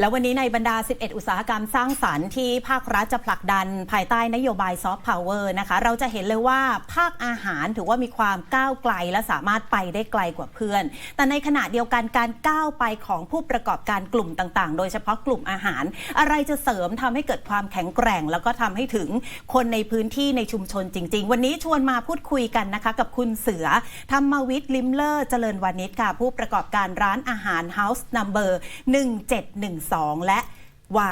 แล้ววันนี้ในบรรดา 11 อุตสาหกรรมสร้างสรรค์ที่ภาครัฐจะผลักดันภายใต้นโยบายซอฟต์พาวเวอร์นะคะ เราจะเห็นเลยว่าภาคอาหารถือว่ามีความก้าวไกลและสามารถไปได้ไกลกว่าเพื่อน แต่ในขณะเดียวกันการก้าวไปของผู้ประกอบการกลุ่มต่างๆ โดยเฉพาะกลุ่มอาหาร อะไรจะเสริมทำให้เกิดความแข็งแกร่ง แล้วก็ทำให้ถึงคนในพื้นที่ในชุมชนจริง ๆ วันนี้ชวนมาพูดคุยกันนะคะ กับคุณเสือธรรมวิทย์ลิมเลอร์เจริญวานิชค่ะ ผู้ประกอบการร้านอาหาร House Number 1712และ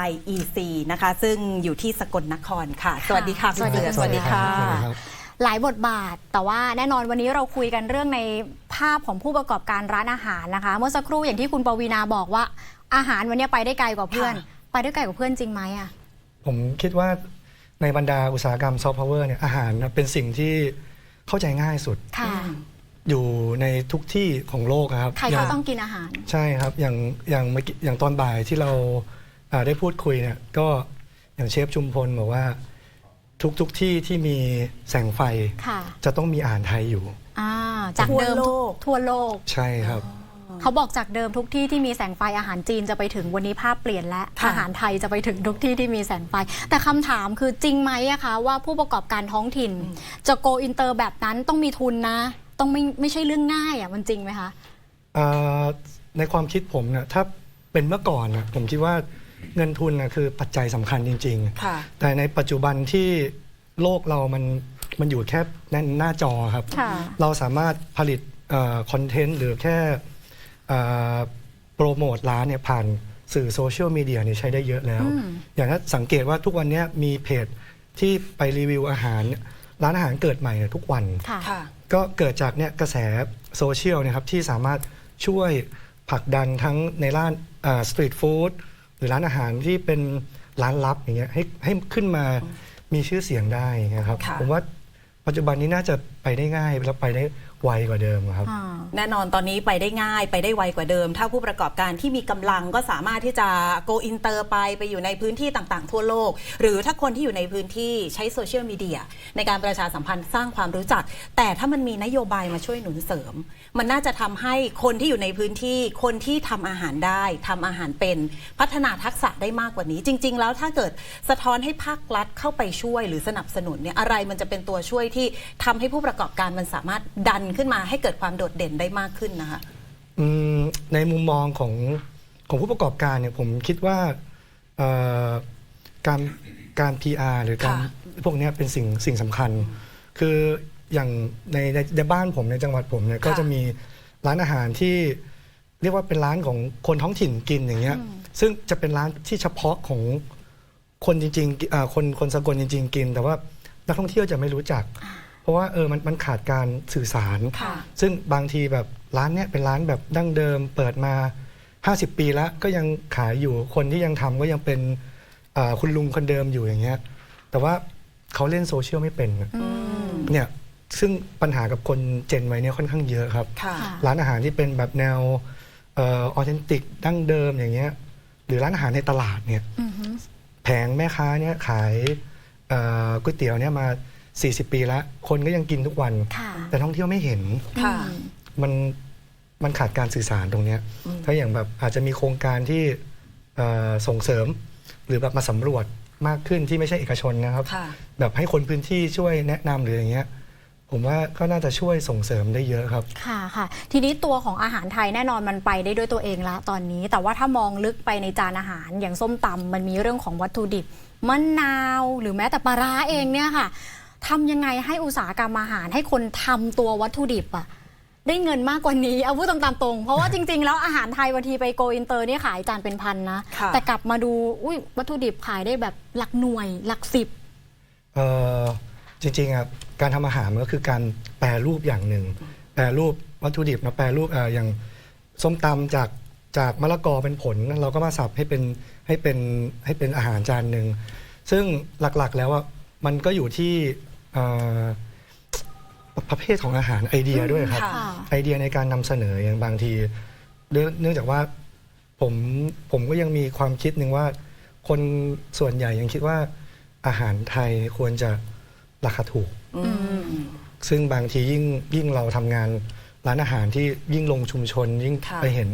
YEC นะคะ ซึ่งอยู่ที่สกลนครค่ะ สวัสดีค่ะคุณเสือสวัสดีค่ะสวัสดีครับหลายบทบาท แต่ว่าแน่นอนวันนี้เราคุยกันเรื่องในภาพของผู้ประกอบการร้านอาหารนะคะ เมื่อสักครู่อย่างที่คุณปวีนาบอกว่า อาหารวันนี้ไปได้ไกลกว่าเพื่อนค่ะไปได้ไกลกว่าเพื่อนจริงไหมอะผมคิดว่าในบรรดาอุตสาหกรรมซอฟต์พาวเวอร์เนี่ยอาหารนะเป็นสิ่งที่เข้าใจง่ายสุดค่ะ อยู่ในทุกที่ของโลกนะครับใครอย่าก็งต้องกินอาหาร ใช่ครับ อย่างอย่างเมื่อกี้อย่างตอนบ่ายที่เราอ่าได้พูดคุยเนี่ยก็อย่างเชฟชุมพลบอกว่า ทุกทุกที่ที่มีแสงไฟค่ะจะต้องมีอาหารไทยอยู่ อ่าจากเดิมทั่วโลก ทั่วโลก ใช่ครับ เขาบอกจากเดิมทุกที่ที่มีแสงไฟอาหารจีนจะไปถึงวันนี้ภาพเปลี่ยนและค่ะ อาหารไทยจะไปถึงทุกที่ที่มีแสงไฟ แต่คำถามคือจริงไหมอะคะว่าผู้ประกอบการท้องถิ่น จะโกอินเตอร์แบบนั้นต้องมีทุนนะ ต้องไม่ไม่ใช่เรื่องง่ายอะมันจริงไหมคะอ่าในความคิดผมเนี่ยถ้าเป็นเมื่อก่อนนะผมคิดว่าเงินทุนนะคือปัจจัยสำคัญจริงๆค่ะแต่ในปัจจุบันที่โลกเรามันมันอยู่แค่ในหน้าจอครับค่ะเราสามารถผลิตคอนเทนต์หรือแค่เอ่อโปรโมทร้านเนี่ยผ่านสื่อโซเชียลมีเดียเนี่ยใช้ได้เยอะแล้วอืมอย่างถ้าสังเกตว่าทุกวันเนี้ยมีเพจที่ไปรีวิวอาหารเนี่ย ร้านอาหารเกิดใหม่เนี่ยทุกวัน ค่ะ ค่ะ ก็เกิดจากเนี่ยกระแสโซเชียลเนะครับที่สามารถช่วยผลักดันทั้งในร้านสตรีทฟู้ดหรือร้านอาหารที่เป็นร้านลับอย่างเงี้ยให้ให้ขึ้นมามีชื่อเสียงได้นะครับค่ะ ผมว่าปัจจุบันนี้น่าจะไปได้ง่าย แล้วไปได้ ไวกว่าเดิมครับ แน่นอนตอนนี้ไปได้ง่ายไปได้ไวกว่าเดิม ถ้าผู้ประกอบการที่มีกำลังก็สามารถที่จะโกอินเตอร์ไปไปอยู่ในพื้นที่ต่างๆ ทั่วโลก หรือถ้าคนที่อยู่ในพื้นที่ใช้โซเชียลมีเดียในการประชาสัมพันธ์สร้างความรู้จัก แต่ถ้ามันมีนโยบายมาช่วยหนุนเสริม มันน่าจะทำให้คนที่อยู่ในพื้นที่ คนที่ทำอาหารได้ทำอาหารเป็นพัฒนาทักษะได้มากกว่านี้ จริง ๆ แล้วถ้าเกิดสะท้อนให้ภาครัฐเข้าไปช่วย หรือสนับสนุนเนี่ยอะไรมันจะเป็นตัวช่วยที่ทำให้ผู้ประกอบการมันสามารถดันขึ้นมาให้เกิดความโดดเด่นได้มากขึ้นนะคะอืมในมุมมองของของผู้ประกอบการเนี่ยผมคิดว่าเอ่อการการ PR หรือการค่ะพวกเนี้ยเป็นสิ่งสิ่งสำคัญ คืออย่างในในในบ้านผมในจังหวัดผมเนี่ยก็จะมีร้านอาหารที่เรียกว่าเป็นร้านของคนท้องถิ่นกินอย่างเงี้ยซึ่งจะเป็นร้านที่เฉพาะของคนจริงๆอ่าคนคนสกลจริง ๆ กิน แต่ว่านักท่องเที่ยวจะไม่รู้จัก เพราะว่าเออมันมันขาดการสื่อสาร ค่ะ ซึ่งบางทีแบบร้านเนี้ยเป็นร้านแบบดั้งเดิม เปิดมา 50 ปีแล้วก็ยังขายอยู่คนที่ยังทำก็ยังเป็นอ่าคุณลุงคนเดิมอยู่อย่างเงี้ยแต่ว่าเขาเล่นโซเชียลไม่เป็นอะเนี่ยซึ่งปัญหากับคนเจนวัยเนี้ยค่อนข้างเยอะครับค่ะค่ะ ร้านอาหารที่เป็นแบบแนวเออเทนติกดั้งเดิมอย่างเงี้ยหรือร้านอาหารในตลาดเนี่ย อือฮึ แผงแม่ค้าเนี่ยขายเอ่อก๋วยเตี๋ยวเนี่ยมา 40 ปีแล้ว คนก็ยังกินทุกวัน ค่ะ แต่ท่องเที่ยวไม่เห็น ค่ะอืมมันมันขาดการสื่อสารตรงเนี้ยถ้าอย่างแบบอาจจะมีโครงการที่เอ่อส่งเสริม หรือแบบมาสำรวจมากขึ้นที่ไม่ใช่เอกชนนะครับ ค่ะ แบบให้คนพื้นที่ช่วยแนะนำหรืออย่างเงี้ย ผมว่าก็น่าจะช่วยส่งเสริมได้เยอะครับ ค่ะค่ะ ทีนี้ตัวของอาหารไทยแน่นอนมันไปได้ด้วยตัวเองละตอนนี้ แต่ว่าถ้ามองลึกไปในจานอาหารอย่างส้มตำมันมีเรื่องของวัตถุดิบมะนาว หรือแม้แต่ปลาร้าเองเนี่ยค่ะ ทำยังไงให้อุตสาหกรรมอาหาร ให้คนทำตัววัตถุดิบอะได้เงินมากกว่านี้เอาพูดตามๆตรง เพราะว่าจริง ๆ แล้วอาหารไทยบางทีไปโกอินเตอร์เนี่ยขายจานเป็นพันนะ ค่ะแต่กลับมาดูอุ้ยวัตถุดิบขายได้แบบหลักหน่วย หลักสิบ เอ่อจริงๆอะการทำอาหารมันก็คือการแปรรูปอย่างหนึ่ง แปรรูปวัตถุดิบมาแปรรูปเอ่ออย่างส้มตำจากจากมะละกอเป็นผลเราก็มาสับให้เป็นให้เป็นให้เป็นอาหารจานหนึ่งซึ่งหลักๆแล้วอะมันก็อยู่ที่เอ่อประเภทของอาหารไอเดียด้วยครับค่ะค่ะ ไอเดียในการนำเสนออย่างบางทีเนื่องเนื่องจากว่าผมผมก็ยังมีความคิดหนึ่งว่า คนส่วนใหญ่ยังคิดว่าอาหารไทยควรจะราคาถูก อืม ซึ่งบางทียิ่งยิ่งเราทำงานร้านอาหารที่ยิ่งลงชุมชน ยิ่งค่ะ ไปเห็น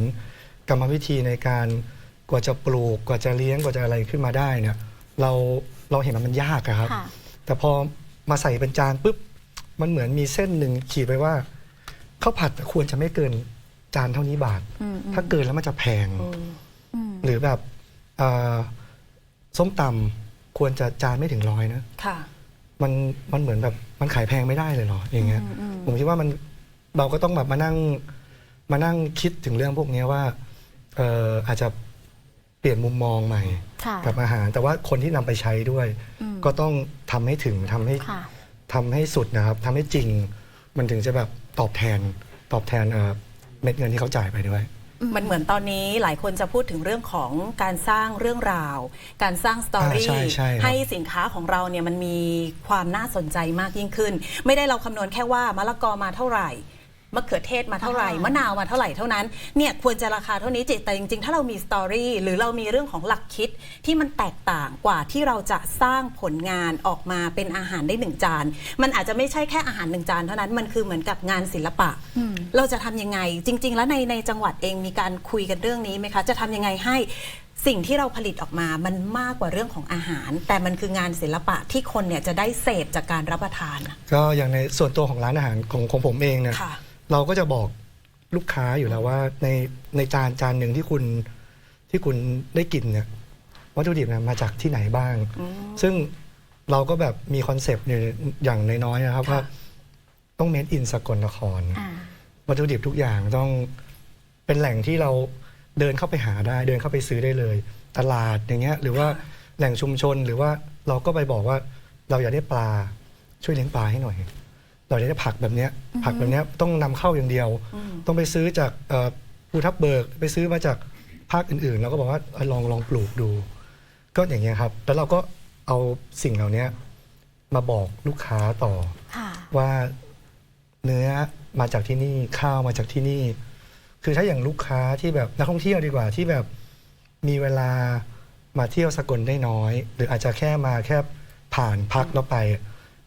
กรรมวิธีในการกว่าจะปลูกกว่าจะเลี้ยงกว่าจะอะไรขึ้นมาได้เนี่ยเราเราเห็นมันมันยากอะครับ ค่ะ แต่พอ มาใส่เป็นจานปุ๊บมันเหมือนมีเส้นหนึ่งขีดไว้ว่าข้าวผัดควรจะไม่เกินจานเท่านี้บาท อืมอืมถ้าเกินแล้วมันจะแพง อืมหรือแบบเอ่อส้มตำควรจะจานไม่ถึงร้อยนะ ค่ะ มันมันเหมือนแบบมันขายแพงไม่ได้เลยเหรออย่างเงี้ย อืมอืม ผมคิดว่ามันเราก็ต้องแบบมานั่งมานั่งคิดถึงเรื่องพวกเนี้ยว่าเอ่ออาจจะ เปลี่ยนมุมมองใหม่ ค่ะ กับอาหาร แต่ว่าคนที่นำไปใช้ด้วย อืม ก็ต้องทำให้ถึงทำให้ค่ะ ทำให้สุดนะครับทำให้จริง มันถึงจะแบบตอบแทนตอบแทนเอ่อเม็ดเงินที่เขาจ่ายไปด้วย มันเหมือนตอนนี้หลายคนจะพูดถึงเรื่องของการสร้างเรื่องราว การสร้างสตอรี่อ่าใช่ใช่ครับให้สินค้าของเราเนี่ยมันมีความน่าสนใจมากยิ่งขึ้น ไม่ได้เราคำนวณแค่ว่ามะละกอมาเท่าไหร่ มะเขือเทศมาเท่าไหร่อ่ามมะนาวมาเท่าไหร่เท่านั้นเนี่ยควรจะราคาเท่านี้จิแต่จริงๆ ถ้าเรามีสตอรี่หรือเรามีเรื่องของหลักคิดที่มันแตกต่างกว่าที่เราจะสร้างผลงานออกมาเป็นอาหารได้หนึ่งจาน มันอาจจะไม่ใช่แค่อาหารหนึ่งจานเท่านั้นมันคือเหมือนกับงานศิลปะอืมเราจะทำยังไง จริง ๆ แล้วในในจังหวัดเองมีการคุยกันเรื่องนี้ไหมคะ จะทำยังไงให้สิ่งที่เราผลิตออกมา มันมากกว่าเรื่องของอาหาร แต่มันคืองานศิลปะที่คนเนี่ยจะได้เสพจากการรับประทานอะก็อย่างในส่วนตัวของร้านอาหารของของผมเองเนี่ยค่ะ เราก็จะบอกลูกค้าอยู่แล้วว่าในในจานจานหนึ่งที่คุณที่คุณได้กินเนี่ยวัตถุดิบเนยมาจากที่ไหนบ้าง ซึ่งเราก็แบบมีคอนเซปต์อยู่อย่างน้อยๆนะครับค่ะว่าต้องเมดอินสกลนครอ่าวัตถุดิบทุกอย่างต้องเป็นแหล่งที่เราเดินเข้าไปหาได้ เดินเข้าไปซื้อได้เลย ตลาดอย่างเงี้ย หรือว่าแหล่งชุมชนหรือว่าเราก็ไปบอกว่าเราอยากได้ปลาช่วยเลี้ยงปลาให้หน่อย เราอยากได้ผักแบบเนี้ยผักแบบเนี้ยต้องนำเข้าอย่างเดียว ต้องไปซื้อจากเอ่อภูทับเบิก ไปซื้อมาจากภาคอื่นๆเราก็บอกว่าเออลองลองปลูกดู ก็อย่างเงี้ยครับ แล้วเราก็เอาสิ่งเหล่านี้มาบอกลูกค้าต่อ ค่ะ ว่าเนื้อมาจากที่นี่ข้าวมาจากที่นี่ คือถ้าอย่างลูกค้าที่แบบนักท่องเที่ยวดีกว่าที่แบบมีเวลามาเที่ยวสกลได้น้อย หรืออาจจะแค่มาแค่ผ่านพักแล้วไปอ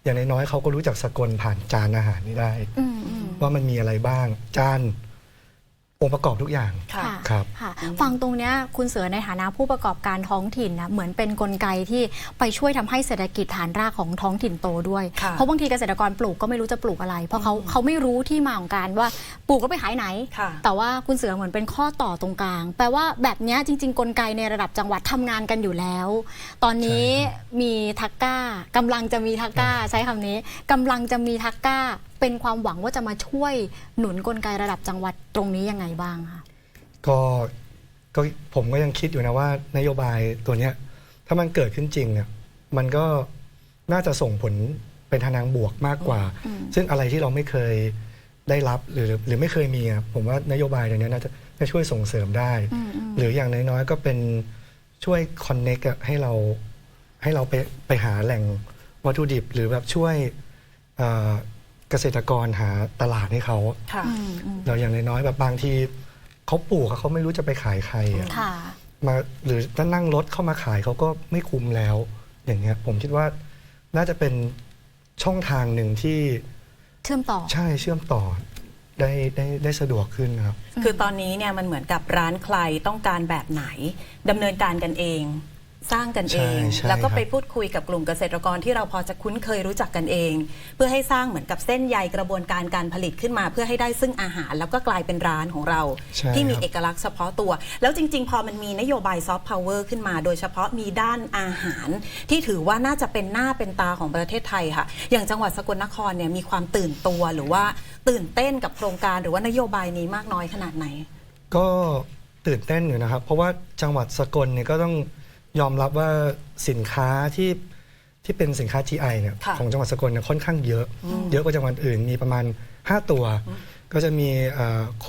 ย่างน้อยๆเขาก็รู้จักสกลผ่านจานอาหารนี้ได้ อืมอืมว่ามันมีอะไรบ้าง จาน องค์ประกอบทุกอย่างค่ะครับค่ะฟังตรงเนี้ยคุณเสือในฐานะผู้ประกอบการท้องถิ่นนะเหมือนเป็นนกลไกที่ไปช่วยทำให้เศรษฐกิจฐานรากของท้องถิ่นโตด้วยค่ะเพราะบางทีเกษตรกรปลูกก็ไม่รู้จะปลูกอะไร เพราะเขาเขาไม่รู้ที่มาของการว่าปลูกแล้วไปขายไหนค่ะแต่ว่าคุณเสือเหมือนเป็นข้อต่อตรงกลาง แปลว่าแบบเนี้ยจริง ๆ กลไกในระดับจังหวัดทำงานกันอยู่แล้ว ตอนนี้มีทักก้ากำลังจะมีทักก้าใช้คำนี้กำลังจะมีทักก้าเป็นความหวังว่าจะมาช่วยหนุนกลไกระดับจังหวัดตรงนี้ยังไงบ้างคะก็ก็ผมก็ยังคิดอยู่นะว่านโยบายตัวเนี้ยถ้ามันเกิดขึ้นจริงเนี่ยมันก็น่าจะส่งผลเป็นทางบวกมากกว่าอืมซึ่งอะไรที่เราไม่เคยได้รับหรือหรือไม่เคยมีอะผมว่านโยบายตัวเนี้ยน่าจะจะช่วยส่งเสริมได้อืมอืมหรืออย่างน้อยๆก็เป็นช่วยคอนเน็กให้เราให้เราไปไปหาแหล่งวัตถุดิบ หรือแบบช่วย เอ่อเกษตรกรหาตลาดให้เขาค่ะอืมอืมเราอย่างน้อยๆแบบบางทีเขาปลูกอะเขาไม่รู้จะไปขายใครอะค่ะ มาหรือถ้านั่งรถเข้ามาขายเขาก็ไม่คุ้มแล้ว อย่างเงี้ยผมคิดว่าน่าจะเป็นช่องทางหนึ่งที่เชื่อมต่อ ใช่เชื่อมต่อได้ได้ได้สะดวกขึ้นครับ คือตอนนี้เนี่ยมันเหมือนกับร้านใครต้องการแบบไหนดำเนินการกันเอง สร้างกันเอง ใช่ใช่แล้วก็ครับไปพูดคุยกับกลุ่มเกษตรกรที่เราพอจะคุ้นเคยรู้จักกันเอง เพื่อให้สร้างเหมือนกับเส้นใยกระบวนการการผลิตขึ้นมา เพื่อให้ได้ซึ่งอาหารแล้วก็กลายเป็นร้านของเรา ใช่ที่มีครับ เอกลักษณ์เฉพาะตัว แล้วจริง ๆ พอมันมีนโยบายซอฟต์พาวเวอร์ขึ้นมา โดยเฉพาะมีด้านอาหาร ที่ถือว่าน่าจะเป็นหน้าเป็นตาของประเทศไทยค่ะ อย่างจังหวัดสกลนครเนี่ยมีความตื่นตัวหรือว่าตื่นเต้นกับโครงการหรือว่านโยบายนี้มากน้อยขนาดไหน ก็ตื่นเต้นอยู่นะครับ เพราะว่าจังหวัดสกลเนี่ยก็ต้อง ยอมรับว่าสินค้าที่ที่เป็นสินค้า GI เนี่ยค่ะของจังหวัดสกลเนี่ยค่อนข้างเยอะ เยอะกว่าจังหวัดอื่นมีประมาณ 5 ตัว ก็จะมีเอ่อโค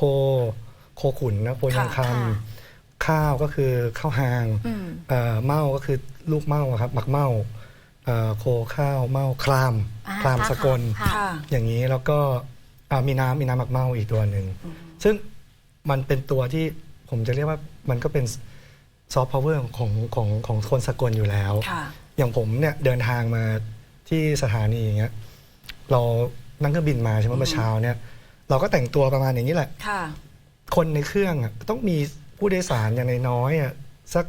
โคขุนนะโพยางคค่ะำข้าวก็คือข้าวหางอืม เอ่อเม่าก็คือลูกเม่าอะครับหมักเม่าเอ่อโคข้าวเม่าคลามอ่าคลามสกล ค่ะค่ะ อย่างนี้แล้วก็อ่ามีน้ำมีน้ำหมักเมาอีกตัวหนึ่ง ซึ่งมันเป็นตัวที่ผมจะเรียกว่ามันก็เป็น ซอฟต์พาวเวอร์ของของของคนสกลอยู่แล้วค่ะอย่างผมเนี่ยเดินทางมาที่สถานีอย่างเงี้ยเรานั่งเครื่องบินมาใช่ไหมเมื่อเช้าเนี่ย เราก็แต่งตัวประมาณอย่างนี้แหละค่ะ คนในเครื่องอะต้องมีผู้โดยสารอย่างน้อยๆอะสัก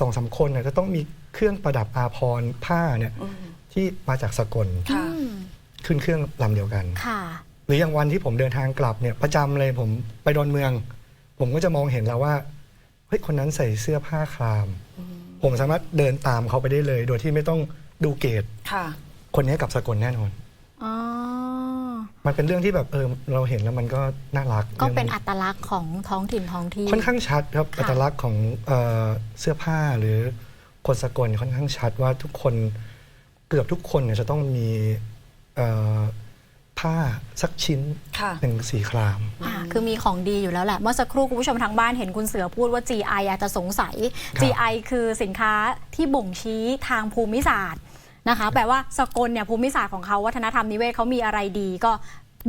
สองสามคนเนี่ยจะต้องมีเครื่องประดับอาภรณ์ผ้าเนี่ยอืมที่มาจากสกลค่ะอืมขึ้นเครื่องลำเดียวกัน ค่ะ หรืออย่างวันที่ผมเดินทางกลับเนี่ยประจำเลยผมไปดอนเมือง ผมก็จะมองเห็นแล้วว่าเฮ้ยคนนั้นใส่เสื้อผ้าคราม ผมสามารถเดินตามเขาไปได้เลย โดยที่ไม่ต้องดูเกตค่ะ คนนี้กับสกลแน่นอนอ๋อ มันเป็นเรื่องที่แบบเออเราเห็นแล้วมันก็น่ารักก็เป็นรื่องอัตลักษณ์ของท้องถิ่นท้องที่ค่อนข้างชัดครับค่ะอัตลักษณ์ของเอ่อเสื้อผ้าหรือคนสกลค่อนข้างชัดว่าทุกคนเกือบทุกคนเนี่ยจะต้องมีเอ่อ ผ้าสักชิ้นค่ะหนึ่งสีครามอ่าคือมีของดีอยู่แล้วแหละ เมื่อสักครู่คุณผู้ชมทางบ้านเห็นคุณเสือพูดว่า GI อาจจะสงสัยครับ GI คือสินค้าที่บ่งชี้ทางภูมิศาสตร์นะคะแปลว่าสกลเนี่ยภูมิศาสตร์ของเขาวัฒนธรรมนิเวศเขามีอะไรดีก็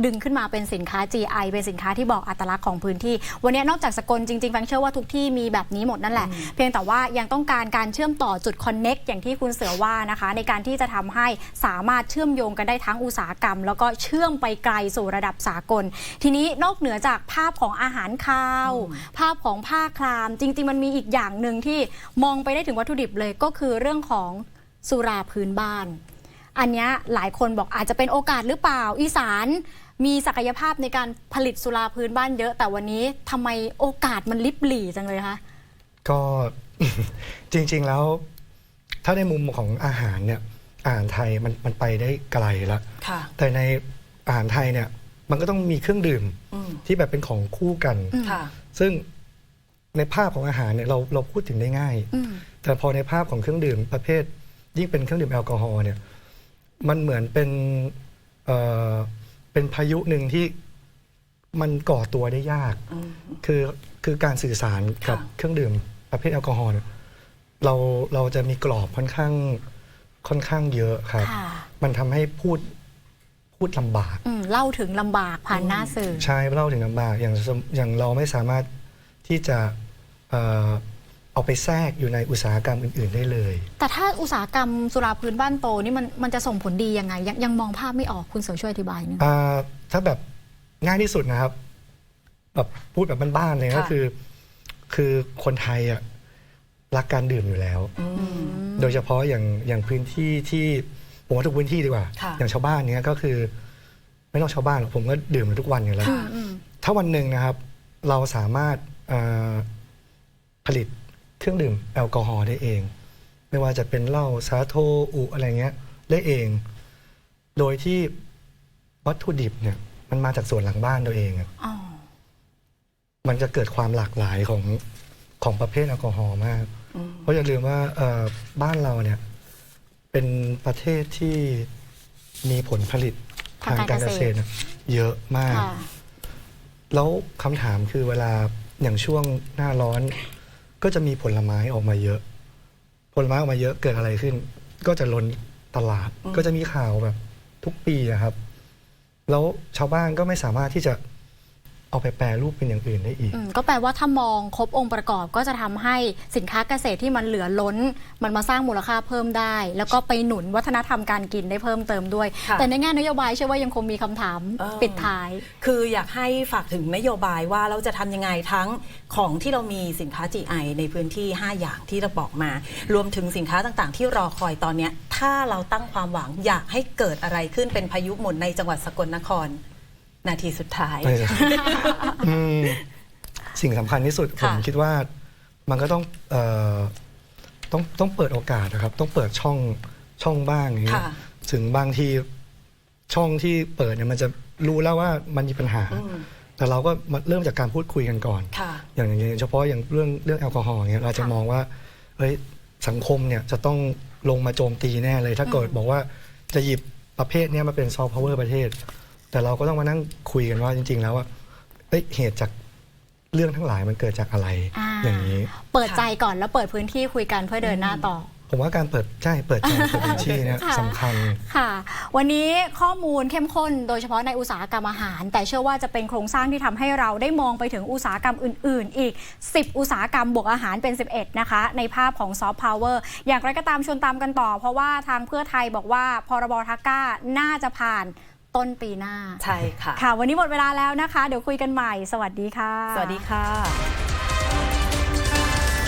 ดึงขึ้นมาเป็นสินค้า GI เป็นสินค้าที่บอกอัตลักษณ์ของพื้นที่ วันนี้นอกจากสกลจริงๆแฟงเชื่อว่าทุกที่มีแบบนี้หมดนั่นแหละ เพียงแต่ว่ายังต้องการการเชื่อมต่อจุดคอนเน็กอย่างที่คุณเสือว่านะคะ ในการที่จะทำให้สามารถเชื่อมโยงกันได้ทั้งอุตสาหกรรม แล้วก็เชื่อมไปไกลสู่ระดับสากล ทีนี้นอกเหนือจากภาพของอาหารคาว ภาพของผ้าคลาม จริง ๆ มันมีอีกอย่างหนึ่งที่มองไปได้ถึงวัตถุดิบเลยก็คือเรื่องของสุราพื้นบ้าน อันเนี้ยหลายคนบอกอาจจะเป็นโอกาสหรือเปล่าอีสาน มีศักยภาพในการผลิตสุราพื้นบ้านเยอะ แต่วันนี้ทำไมโอกาสมันลิบหลี่จังเลยคะก็ จริงๆแล้ว ถ้าในมุมของอาหารเนี่ยอาหารไทยมันมันไปได้ไกลแล้วค่ะ แต่ในอาหารไทยเนี่ย มันก็ต้องมีเครื่องดื่มอืมที่แบบเป็นของคู่กันอืมค่ะ ซึ่งในภาพของอาหารเนี่ยเราเราพูดถึงได้ง่าย อืมแต่พอในภาพของเครื่องดื่มประเภท ยิ่งเป็นเครื่องดื่มแอลกอฮอล์เนี่ยมันเหมือนเป็นเอ่อ เป็นพายุหนึ่งที่มันก่อตัวได้ยากอืมคือคือการสื่อสารกับค่ะเครื่องดื่มประเภทแอลกอฮอล์เนี่ยเราเราจะมีกรอบค่อนข้างค่อนข้างเยอะครับค่ะมันทำให้พูดพูดลำบากอืมเล่าถึงลำบากผ่านหน้าสื่อ ใช่เล่าถึงลำบากอย่างสมอย่างเราไม่สามารถที่จะ เอ่อเอาไปแทรกอยู่ในอุตสาหกรรมอื่น ๆ ได้เลย แต่ถ้าอุตสาหกรรมสุราพื้นบ้านโตนี่มันมันจะส่งผลดียังไง ยังยังมองภาพไม่ออกคุณเสือช่วยอธิบายหนึง อ่าถ้าแบบง่ายที่สุดนะครับ แบบพูดแบบบ้านๆเลยก็ค่ะคือ คือคนไทยอะรักการดื่มอยู่แล้วอืมโดยเฉพาะอย่างอย่างพื้นที่ที่ผมว่าทุกพื้นที่ดีกว่า ค่ะ อย่างชาวบ้านเนี้ยก็คือ ไม่ต้องชาวบ้านหรอกผมก็ดื่มทุกวันอยู่แล้วอืมอืมถ้าวันหนึ่งนะครับ เราสามารถเอ่อผลิต เครื่องดื่มแอลกอฮอล์ได้เอง ไม่ว่าจะเป็นเหล้าสาโทอุอะไรเงี้ยได้เอง โดยที่วัตถุดิบเนี่ยมันมาจากส่วนหลังบ้านตัวเองอะอ๋อมันจะเกิดความหลากหลายของของประเภทแอลกอฮอล์มาก อืมเพราะอย่าลืมว่าเอ่อบ้านเราเนี่ยเป็นประเทศที่มีผลผลิตทางการเกษตรเนี่ยเยอะมาก ค่ะ แล้วคำถามคือเวลาอย่างช่วงหน้าร้อน ก็จะมีผลไม้ออกมาเยอะ ผลไม้ออกมาเยอะเกิดอะไรขึ้น ก็จะล้นตลาดก็จะมีข่าวแบบทุกปีอะครับ แล้วชาวบ้านก็ไม่สามารถที่จะ เอาไปแปรรูปเป็นอย่างอื่นได้อีก อืมก็แปลว่าถ้ามองครบองค์ประกอบก็จะทำให้สินค้าเกษตรที่มันเหลือล้น มันมาสร้างมูลค่าเพิ่มได้ แล้วก็ไปหนุนวัฒนธรรมการกินได้เพิ่มเติมด้วย ค่ะแต่ในแง่นโยบายเชื่อว่ายังคงมีคำถามเออ ปิดท้าย คืออยากให้ฝากถึงนโยบายว่าเราจะทำยังไงทั้งของที่เรามีสินค้า GI ในพื้นที่ 5 อย่างที่เราบอกมา รวมถึงสินค้าต่างๆ ที่รอคอยตอนเนี้ยถ้าเราตั้งความหวังอยากให้เกิดอะไรขึ้นเป็นพายุหมุนในจังหวัดสกลนคร นาทีสุดท้ายไม่เลยอืมสิ่งสำคัญที่สุดผมค่ะคิดว่ามันก็ต้องเอ่อต้องต้องเปิดโอกาสนะครับ ต้องเปิดช่องช่องบ้างอย่างเงี้ยค่ะ ถึงบางทีช่องที่เปิดเนี่ยมันจะรู้แล้วว่ามันมีปัญหา อืมแต่เราก็มาเริ่มจากการพูดคุยกันก่อน ค่ะ อย่างอย่างเฉพาะอย่างเรื่องเรื่องแอลกอฮอล์เงี้ยเราจะค่ะมองว่าเอ้ยสังคมเนี่ยจะต้องลงมาโจมตีแน่เลย ถ้าเกิดบอกว่าจะหยิบประเภทเนี้ยมาเป็นซอฟต์พาวเวอร์ประเทศ แต่เราก็ต้องมานั่งคุยกันว่าจริง ๆ แล้วว่าเอ้ยเหตุจากเรื่องทั้งหลายมันเกิดจากอะไรอ่าอย่างนี้ เปิดใจก่อนแล้วเปิดพื้นที่คุยกันเพื่อเดินหน้าต่อ ผมว่าการเปิดใช่เปิดใจเปิดพื้นที่เนี่ยค่ะ สำคัญ ค่ะ วันนี้ข้อมูลเข้มข้นโดยเฉพาะในอุตสาหกรรมอาหาร แต่เชื่อว่าจะเป็นโครงสร้างที่ทำให้เราได้มองไปถึงอุตสาหกรรมอื่น ๆ อีก 10 อุตสาหกรรมบวกอาหารเป็น 11 นะคะ ในภาพของซอฟต์พาวเวอร์อย่างไรก็ตามชวนตามกันต่อ เพราะว่าทางเพื่อไทยบอกว่าพรบทักก้าน่าจะผ่าน ต้นปีหน้า ใช่ค่ะ ค่ะ วันนี้หมดเวลาแล้วนะคะ เดี๋ยวคุยกันใหม่ สวัสดีค่ะ สวัสดีค่ะ